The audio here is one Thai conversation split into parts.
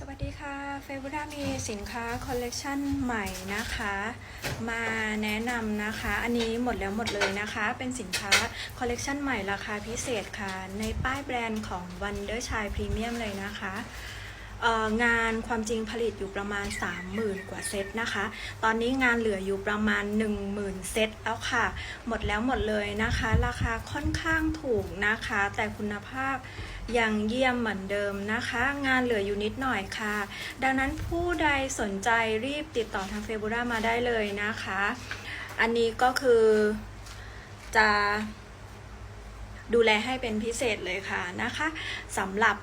สวัสดีค่ะเฟเบรามีสินค้าคอลเลกชันใหม่นะคะ มาแนะนำนะคะ อันนี้หมดแล้วหมดเลยนะคะ เป็นสินค้าคอลเลกชันใหม่ราคาพิเศษค่ะ ในป้ายแบรนด์ของ Wonder Chai Premium เลยนะคะ งานความจริงผลิตอยู่ประมาณ 30,000 กว่าเซตนะคะ ตอนนี้งานเหลืออยู่ประมาณ 10,000 เซตแล้วค่ะ หมดแล้วหมดเลยนะคะ ราคาค่อนข้างถูกนะคะ แต่คุณภาพยังเยี่ยมเหมือนเดิมนะคะ งานเหลืออยู่นิดหน่อยค่ะ ดังนั้นผู้ใดสนใจรีบติดต่อทางเฟบูรามาได้เลยนะคะ อันนี้ก็คือจะดูแลให้เป็นพิเศษเลยค่ะนะคะสำหรับ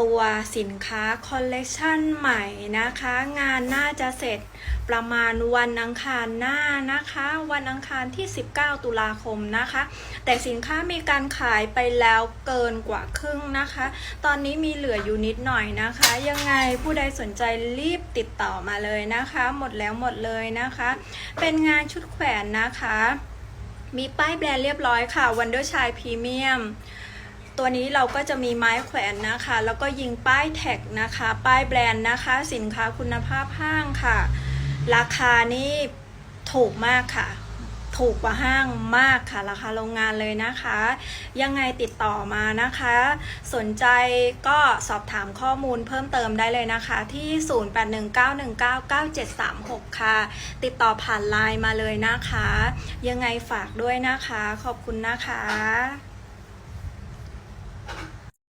ตัวสินค้าคอลเลกชันใหม่นะคะ งานน่าจะเสร็จประมาณวันอังคารหน้านะคะ วันอังคารที่ 19 ตุลาคมนะคะ แต่สินค้ามีการขายไปแล้วเกินกว่าครึ่งนะคะ ตอนนี้มีเหลืออยู่นิดหน่อยนะคะ ยังไงผู้ใดสนใจรีบติดต่อมาเลยนะคะ หมดแล้วหมดเลยนะคะ เป็นงานชุดแขวนนะคะ มีป้ายแบรนด์เรียบร้อยค่ะ Wonder Chai Premium ตัวนี้เราก็จะมีไม้แขวนนะคะ แล้วก็ยิงป้ายแท็กนะคะ ป้ายแบรนด์นะคะ สินค้าคุณภาพห้างค่ะ ราคานี่ถูกมากค่ะ ถูกกว่าห้างมากค่ะ ราคาโรงงานเลยนะคะ ยังไงติดต่อมานะคะ สนใจก็สอบถามข้อมูลเพิ่มเติมได้เลยนะคะ ที่ 0819199736 ค่ะ ติดต่อผ่านไลน์มาเลยนะคะ ยังไงฝากด้วยนะคะ ขอบคุณนะคะ